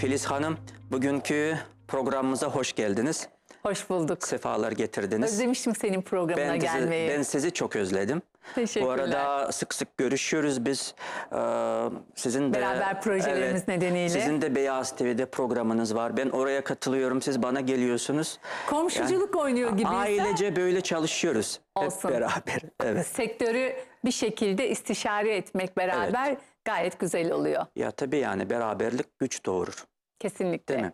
Filiz Hanım, bugünkü programımıza hoş geldiniz. Hoş bulduk. Sefalar getirdiniz. Özlemiştim senin programına ben, dizi- gelmeyi. ben sizi çok özledim. Teşekkürler. Bu arada sık sık görüşüyoruz biz. Ee, sizin de Beraber projelerimiz nedeniyle. Sizin de Beyaz TV'de programınız var. Ben oraya katılıyorum. Siz bana geliyorsunuz. Komşuculuk oynuyor gibiyiz. Ailece böyle çalışıyoruz. Olsun. Hep beraber. Evet. Sektörü bir şekilde istişare etmek beraber gayet güzel oluyor. Ya tabii yani beraberlik güç doğurur. Kesinlikle. Değil mi?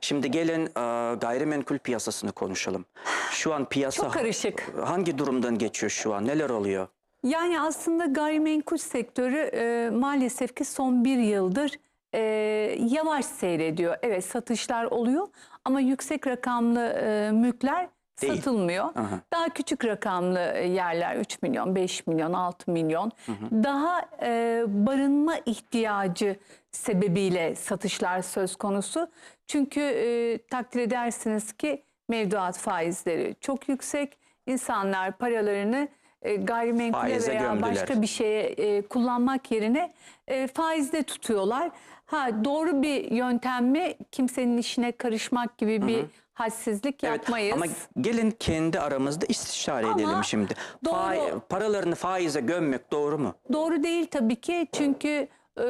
Şimdi gelin e, gayrimenkul piyasasını konuşalım. Şu an piyasa Çok karışık. hangi durumdan geçiyor şu an? Neler oluyor? Yani aslında gayrimenkul sektörü e, maalesef ki son bir yıldır e, yavaş seyrediyor. Evet satışlar oluyor ama yüksek rakamlı e, mülkler Değil. satılmıyor. Aha. Daha küçük rakamlı yerler 3 milyon, 5 milyon, 6 milyon daha e, barınma ihtiyacı sebebiyle satışlar söz konusu. Çünkü e, takdir edersiniz ki mevduat faizleri çok yüksek. İnsanlar paralarını e, gayrimenkule Faize veya gömdüler. başka bir şeye e, kullanmak yerine e, faizde tutuyorlar. Ha doğru bir yöntem mi? Kimsenin işine karışmak gibi bir hadsizlik yapmayız. Ama gelin kendi aramızda istişare Ama edelim şimdi. doğru- Fai- paralarını faize gömmek doğru mu? Doğru değil tabii ki çünkü e,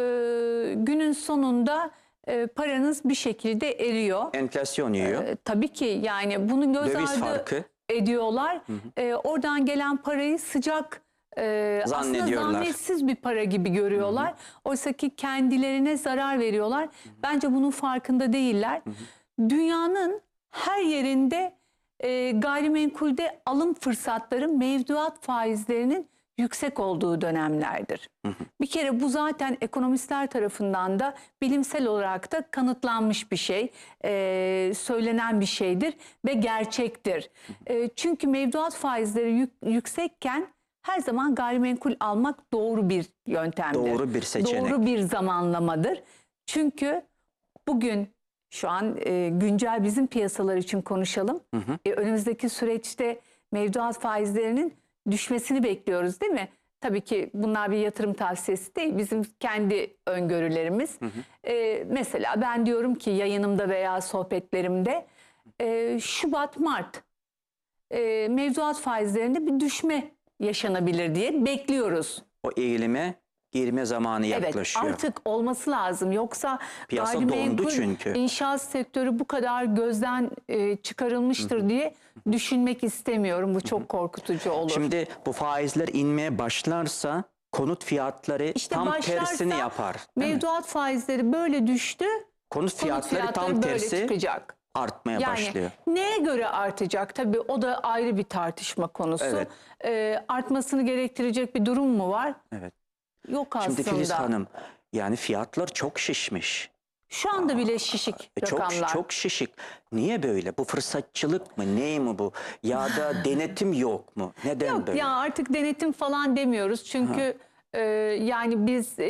günün sonunda e, paranız bir şekilde eriyor. Enflasyon yiyor. E, tabii ki yani bunu göz Döviz ardı farkı. ediyorlar. E, oradan gelen parayı sıcak e, aslında zahmetsiz bir para gibi görüyorlar. Oysa ki kendilerine zarar veriyorlar. Bence bunun farkında değiller. Dünyanın her yerinde e, gayrimenkulde alım fırsatları mevduat faizlerinin yüksek olduğu dönemlerdir. Bir kere bu zaten ekonomistler tarafından da bilimsel olarak da kanıtlanmış bir şey, e, söylenen bir şeydir ve gerçektir. E, çünkü mevduat faizleri yük- yüksekken her zaman gayrimenkul almak doğru bir yöntemdir. Doğru bir seçenek. Doğru bir zamanlamadır. Çünkü bugün şu an e, güncel bizim piyasalar için konuşalım. E, önümüzdeki süreçte mevduat faizlerinin düşmesini bekliyoruz değil mi? Tabii ki bunlar bir yatırım tavsiyesi değil. Bizim kendi öngörülerimiz. E, mesela ben diyorum ki yayınımda veya sohbetlerimde e, Şubat, Mart e, mevduat faizlerinde bir düşme yaşanabilir diye bekliyoruz. O eğilime girme zamanı Evet yaklaşıyor. artık olması lazım. Yoksa Piyasa gayrimenkul çünkü. inşaat sektörü bu kadar gözden e, çıkarılmıştır diye düşünmek istemiyorum. Bu çok korkutucu olur. Şimdi bu faizler inmeye başlarsa konut fiyatları İşte tam tersini yapar. değil mi? Mevduat faizleri böyle düştü. Konut Konut fiyatları fiyatları tam böyle tersi çıkacak. artmaya Yani başlıyor. neye göre artacak? Tabii o da ayrı bir tartışma konusu. Evet. E, artmasını gerektirecek bir durum mu var? Evet. Yok aslında. Şimdi Filiz Hanım yani fiyatlar çok şişmiş. Şu anda bile şişik E, Çok rakamlar. çok şişik. Niye böyle? Bu fırsatçılık mı? Ney mi bu? Ya da denetim yok mu? Neden Yok böyle? ya artık denetim falan demiyoruz. Çünkü e, yani biz e,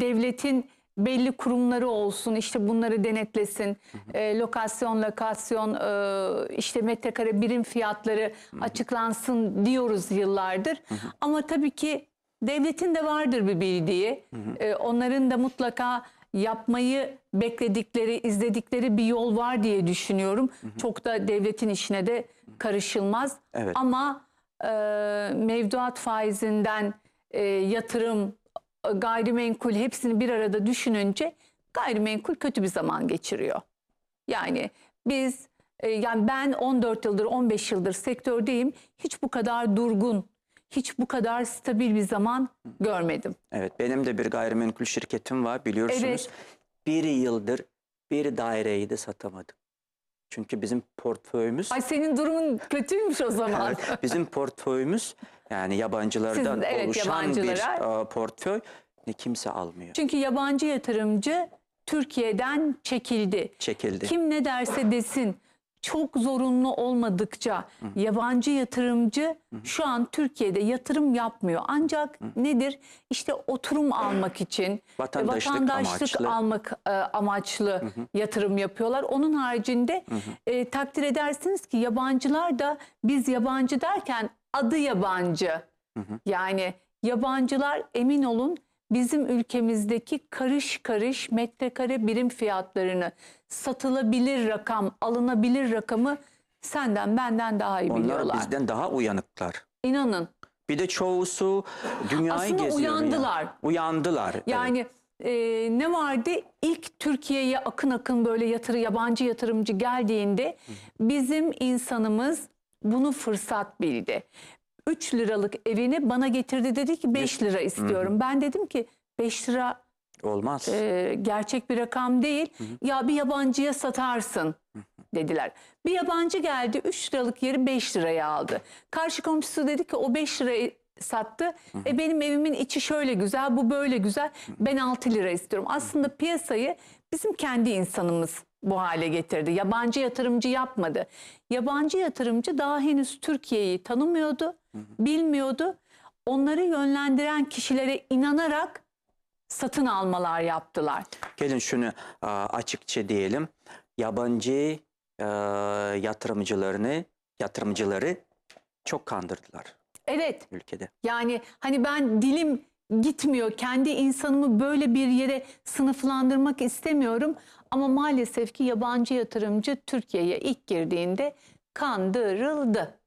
devletin belli kurumları olsun işte bunları denetlesin. E, lokasyon, lokasyon e, işte metrekare birim fiyatları açıklansın diyoruz yıllardır. Ama tabii ki devletin de vardır bir bildiği. E, onların da mutlaka yapmayı bekledikleri, izledikleri bir yol var diye düşünüyorum. Çok da devletin işine de karışılmaz. Evet. Ama e, mevduat faizinden e, yatırım, gayrimenkul hepsini bir arada düşününce gayrimenkul kötü bir zaman geçiriyor. Yani biz e, yani ben 14 yıldır 15 yıldır sektördeyim. Hiç bu kadar durgun, hiç bu kadar stabil bir zaman görmedim. Evet benim de bir gayrimenkul şirketim var biliyorsunuz. Evet. Bir yıldır bir daireyi de satamadık. Çünkü bizim portföyümüz Ay senin durumun kötüymüş o zaman. Evet, bizim portföyümüz yani yabancılardan de, evet, oluşan bir yabancılara. e, portföy ne kimse almıyor. Çünkü yabancı yatırımcı Türkiye'den çekildi. Çekildi. Kim ne derse desin çok zorunlu olmadıkça yabancı yatırımcı şu an Türkiye'de yatırım yapmıyor. Ancak nedir? İşte oturum almak için, Vatandaşlık vatandaşlık amaçlı. almak e, amaçlı yatırım yapıyorlar. Onun haricinde e, takdir edersiniz ki yabancılar da biz yabancı derken adı yabancı. Yani yabancılar emin olun bizim ülkemizdeki karış karış metrekare birim fiyatlarını satılabilir rakam, alınabilir rakamı senden benden daha iyi Onlar biliyorlar. bizden daha uyanıklar. İnanın. Bir de çoğusu dünyayı Aslında geziyor. ya. uyandılar. Uyandılar. evet. Yani e, ne vardı? İlk Türkiye'ye akın akın böyle yatırı yabancı yatırımcı geldiğinde bizim insanımız bunu fırsat bildi. 3 liralık evini bana getirdi dedi ki 5 lira istiyorum. Ben dedim ki 5 lira Olmaz. e, gerçek bir rakam değil. Ya bir yabancıya satarsın dediler. Bir yabancı geldi 3 liralık yeri 5 liraya aldı. Karşı komşusu dedi ki o 5 lirayı sattı. E benim evimin içi şöyle güzel, bu böyle güzel. Ben 6 lira istiyorum. Aslında piyasayı bizim kendi insanımız bu hale getirdi. Yabancı yatırımcı yapmadı. Yabancı yatırımcı daha henüz Türkiye'yi tanımıyordu, bilmiyordu. Onları yönlendiren kişilere inanarak satın almalar yaptılar. Gelin şunu açıkça diyelim. Yabancı e, yatırımcılarını, yatırımcıları çok kandırdılar Evet ülkede. yani hani ben dilim gitmiyor kendi insanımı böyle bir yere sınıflandırmak istemiyorum ama maalesef ki yabancı yatırımcı Türkiye'ye ilk girdiğinde kandırıldı.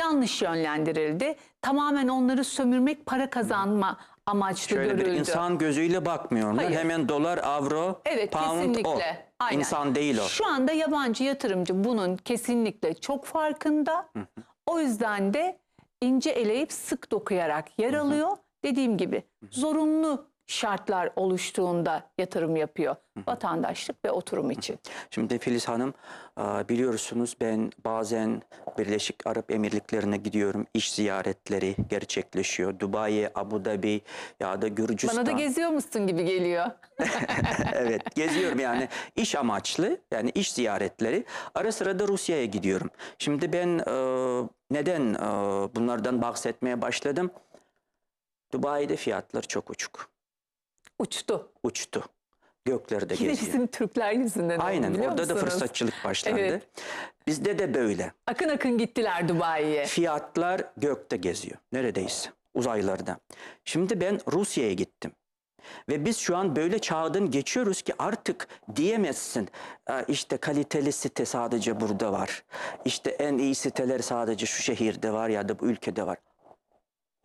Yanlış yönlendirildi. Tamamen onları sömürmek, para kazanma amaçlı Şöyle görüldü. bir insan gözüyle bakmıyorlar. Hayır. Hemen dolar, avro, Evet pound kesinlikle. o. Aynen. İnsan değil o. Şu anda yabancı yatırımcı bunun kesinlikle çok farkında. O yüzden de ince eleyip sık dokuyarak yer alıyor. Dediğim gibi zorunlu şartlar oluştuğunda yatırım yapıyor. Vatandaşlık ve oturum için. Şimdi Filiz Hanım biliyorsunuz ben bazen Birleşik Arap Emirlikleri'ne gidiyorum. İş ziyaretleri gerçekleşiyor. Dubai, Abu Dhabi ya da Gürcistan. Bana da geziyor musun gibi geliyor. evet geziyorum yani iş amaçlı yani iş ziyaretleri. Ara sıra da Rusya'ya gidiyorum. Şimdi ben neden bunlardan bahsetmeye başladım? Dubai'de fiyatlar çok uçuk. Uçtu. Uçtu. Göklerde Yine geziyor. bizim Türkler yüzünden oldu, Aynen biliyor orada da musunuz? fırsatçılık başlandı. Evet. Bizde de böyle. Akın akın gittiler Dubai'ye. Fiyatlar gökte geziyor. Neredeyse uzaylarda. Şimdi ben Rusya'ya gittim. Ve biz şu an böyle çağdan geçiyoruz ki artık diyemezsin. "Aa, işte kaliteli site sadece burada var. İşte en iyi siteler sadece şu şehirde var ya da bu ülkede var.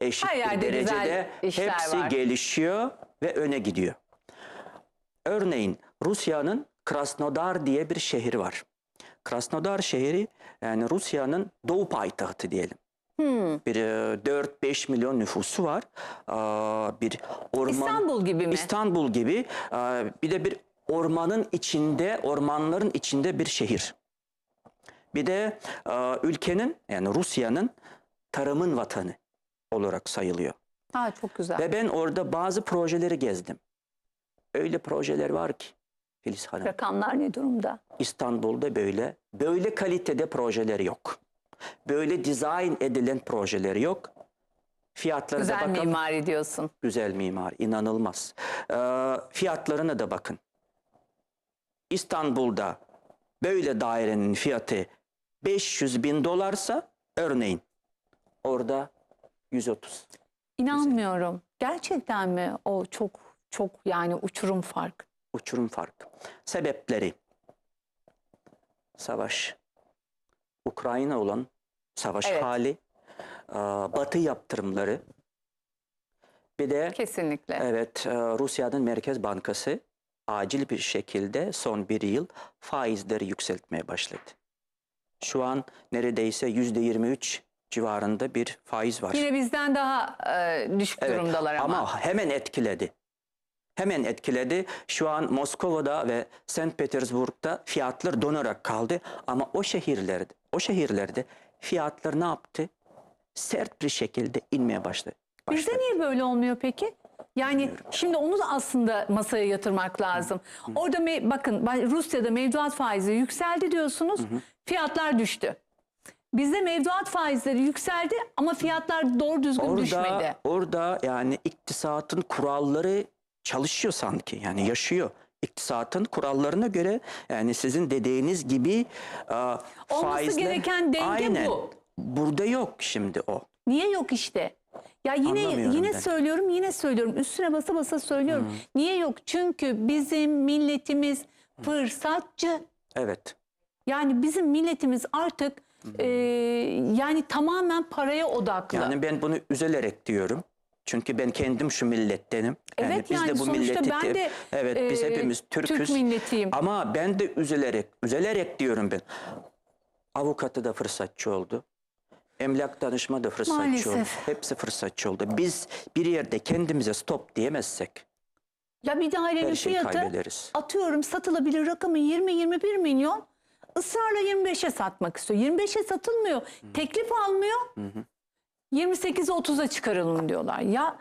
Eşit Her bir yerde güzel derecede işler hepsi var. gelişiyor ve öne gidiyor. Örneğin Rusya'nın Krasnodar diye bir şehir var. Krasnodar şehri yani Rusya'nın doğu payitahtı diyelim. Hmm. Bir e, 4-5 milyon nüfusu var. Aa, Bir orman İstanbul gibi mi? İstanbul gibi aa, bir de bir ormanın içinde, ormanların içinde bir şehir. Bir de aa, ülkenin yani Rusya'nın tarımın vatanı olarak sayılıyor. Ha çok güzel. Ve ben orada bazı projeleri gezdim. Öyle projeler var ki Filiz Hanım. Rakamlar ne durumda? İstanbul'da böyle böyle kalitede projeler yok. Böyle dizayn edilen projeler yok. Fiyatlara da Güzel bakalım. mimari diyorsun. Güzel mimar, inanılmaz. Ee, fiyatlarına da bakın. İstanbul'da böyle dairenin fiyatı 500 bin dolarsa örneğin orada 130. İnanmıyorum. Gerçekten mi? O çok çok yani uçurum fark. Uçurum farkı. Sebepleri savaş, Ukrayna olan savaş Evet. hali, Batı yaptırımları, bir de Kesinlikle. Evet, e, Rusya'nın Merkez Bankası acil bir şekilde son bir yıl faizleri yükseltmeye başladı. Şu an neredeyse yüzde 23 civarında bir faiz var. Yine bizden daha e, düşük Evet, durumdalar ama. Ama hemen etkiledi. Hemen etkiledi. Şu an Moskova'da ve St. Petersburg'da fiyatlar donarak kaldı. Ama o şehirlerde, o şehirlerde fiyatlar ne yaptı? Sert bir şekilde inmeye başladı. Bizde başladı. niye böyle olmuyor peki? Yani şimdi onu da aslında masaya yatırmak lazım. Orada me- bakın ben- Rusya'da mevduat faizi yükseldi diyorsunuz. Fiyatlar düştü. Bizde mevduat faizleri yükseldi ama fiyatlar doğru düzgün düşmedi. Orada, orada yani iktisatın kuralları çalışıyor sanki. Yani yaşıyor. İktisatın kurallarına göre yani sizin dediğiniz gibi e, faizler... gereken denge Aynen. bu. Burada yok şimdi o. Niye yok işte? Ya yine yine ben. söylüyorum, yine söylüyorum. Üstüne basa basa söylüyorum. Niye yok? Çünkü bizim milletimiz fırsatçı. Evet. Yani bizim milletimiz artık e, yani tamamen paraya odaklı. Yani ben bunu üzülerek diyorum. Çünkü ben kendim şu millettenim. Evet, yani sonuçta ben de, evet biz e, hepimiz Türk Türk'üz. milletiyim. Ama ben de üzülerek, üzülerek diyorum ben. Avukatı da fırsatçı oldu. Emlak danışma da fırsatçı oldu. Maalesef. Hepsi fırsatçı oldu. Biz bir yerde kendimize stop diyemezsek ya bir dairenin şeyi fiyatı kaybederiz. atıyorum satılabilir rakamı 20-21 milyon. Israrla 25'e satmak istiyor. 25'e satılmıyor. Teklif almıyor. 28'e 30'a çıkaralım diyorlar. Ya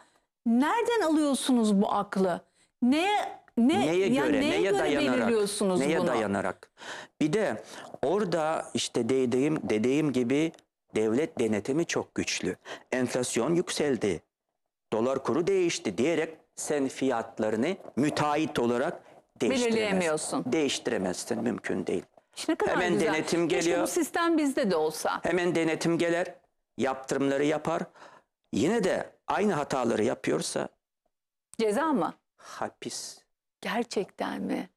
nereden alıyorsunuz bu aklı? Neye ne Neye ya göre, neye neye göre dayanarak, neye bunu? dayanarak. Bir de orada işte dediğim, dediğim gibi devlet denetimi çok güçlü. Enflasyon yükseldi, dolar kuru değişti diyerek sen fiyatlarını müteahhit olarak değiştiremezsin. Değiştiremezsin, mümkün değil. İşte ne kadar Hemen güzel. denetim Keşke geliyor. bu sistem bizde de olsa. Hemen denetim gelir, yaptırımları yapar. Yine de aynı hataları yapıyorsa Ceza mı? hapis. Gerçekten mi?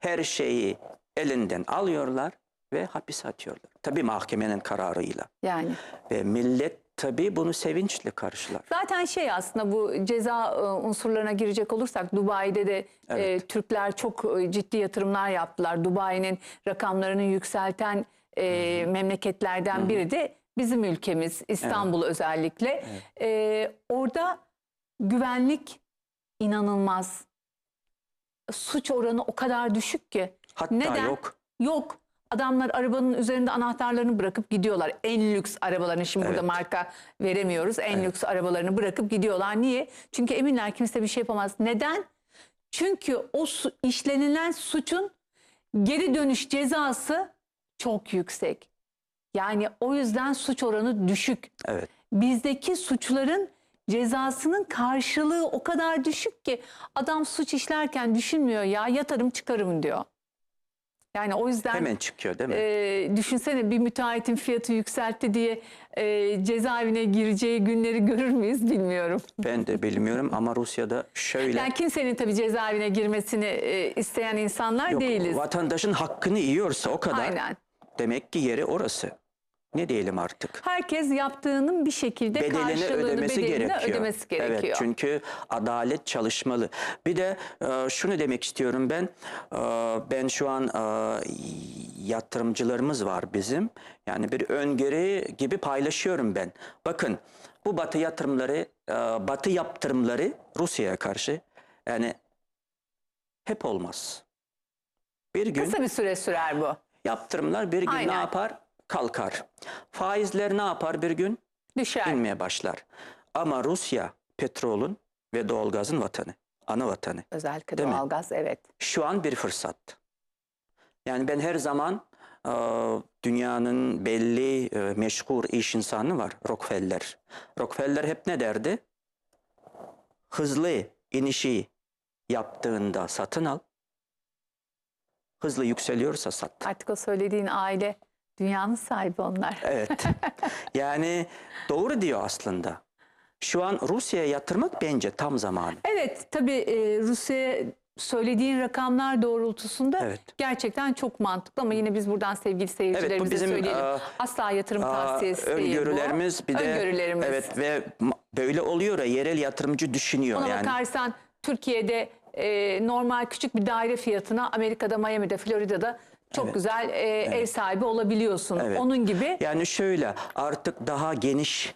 her şeyi elinden alıyorlar ve hapis atıyorlar. Tabii mahkemenin kararıyla. Yani. Ve millet tabii bunu sevinçle karşılar. Zaten şey aslında bu ceza e, unsurlarına girecek olursak Dubai'de de e, Evet. Türkler çok e, ciddi yatırımlar yaptılar. Dubai'nin rakamlarını yükselten e, memleketlerden biri de bizim ülkemiz İstanbul özellikle. E, orada güvenlik inanılmaz. Suç oranı o kadar düşük ki. Hatta Neden? yok. Yok. Adamlar arabanın üzerinde anahtarlarını bırakıp gidiyorlar. En lüks arabalarını şimdi burada Evet. marka veremiyoruz. En lüks arabalarını bırakıp gidiyorlar. Niye? Çünkü eminler kimse bir şey yapamaz. Neden? Çünkü o su, işlenilen suçun geri dönüş cezası çok yüksek. Yani o yüzden suç oranı düşük. Evet. Bizdeki suçların cezasının karşılığı o kadar düşük ki adam suç işlerken düşünmüyor ya yatarım çıkarım diyor. Yani o yüzden Hemen çıkıyor değil mi? e, düşünsene bir müteahhitin fiyatı yükseltti diye e, cezaevine gireceği günleri görür müyüz bilmiyorum. ben de bilmiyorum ama Rusya'da şöyle Yani kimsenin tabii cezaevine girmesini e, isteyen insanlar yok, değiliz. vatandaşın hakkını yiyorsa o kadar Aynen. demek ki yeri orası. Ne diyelim artık? Herkes yaptığının bir şekilde bedelini karşılığını ödemesi bedelini gerekiyor. ödemesi gerekiyor. Evet çünkü adalet çalışmalı. Bir de e, şunu demek istiyorum ben. E, ben şu an e, yatırımcılarımız var bizim. Yani bir öngörü gibi paylaşıyorum ben. Bakın bu batı yatırımları, e, batı yaptırımları Rusya'ya karşı yani hep olmaz. Bir gün Kısa bir süre sürer bu. yaptırımlar bir gün Aynen. ne yapar? Kalkar. Faizler ne yapar bir gün? Düşer. inmeye başlar. Ama Rusya petrolün ve doğalgazın vatanı, ana vatanı. Özellikle Değil mi? doğalgaz evet. Şu an bir fırsat. Yani ben her zaman e, dünyanın belli e, meşhur iş insanı var. Rockefeller. Rockefeller hep ne derdi? Hızlı inişi yaptığında satın al. Hızlı yükseliyorsa sat. Artık o söylediğin aile dünyanın sahibi onlar. Evet. yani doğru diyor aslında. Şu an Rusya'ya yatırmak bence tam zamanı. Evet tabii e, Rusya'ya söylediğin rakamlar doğrultusunda Evet. gerçekten çok mantıklı ama yine biz buradan sevgili seyircilerimize bizim, söyleyelim. aa, Asla yatırım Aa, tavsiyesi değil bu. öngörülerimiz bir de Öngörülerimiz. evet ve böyle oluyor ya yerel yatırımcı düşünüyor Ona yani. bakarsan Türkiye'de e, normal küçük bir daire fiyatına Amerika'da, Miami'de, Florida'da çok Evet. güzel e, ev sahibi olabiliyorsun. Evet. Onun gibi Yani şöyle artık daha geniş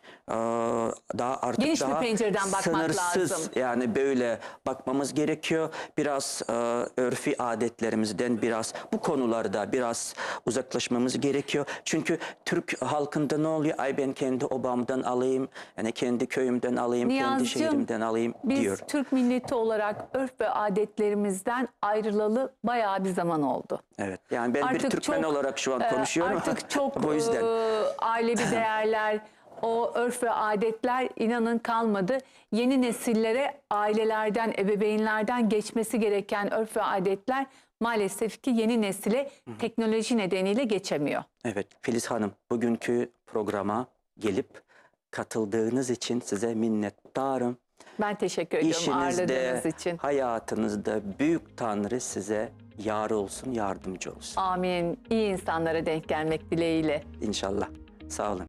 daha artık Geniş bir daha pencereden bakmak sınırsız lazım. yani böyle bakmamız gerekiyor. Biraz e, örfi adetlerimizden biraz bu konularda biraz uzaklaşmamız gerekiyor. Çünkü Türk halkında ne oluyor? Ay ben kendi obamdan alayım, yani kendi köyümden alayım, kendi Niyazcığım, şehrimden alayım biz diyor. Türk milleti olarak örf ve adetlerimizden ayrılalı bayağı bir zaman oldu. Evet. Yani ben bir Artık Türkmen çok, olarak şu an Ee, konuşuyorum. Artık çok bu yüzden. e, ailevi değerler, o örf ve adetler inanın kalmadı. Yeni nesillere ailelerden, ebeveynlerden geçmesi gereken örf ve adetler maalesef ki yeni nesile teknoloji nedeniyle geçemiyor. Evet Filiz Hanım bugünkü programa gelip katıldığınız için size minnettarım. Ben teşekkür ediyorum ağırladığınız İşinizde, için. hayatınızda büyük Tanrı size yar olsun, yardımcı olsun. Amin. İyi insanlara denk gelmek dileğiyle. İnşallah. Sağ olun.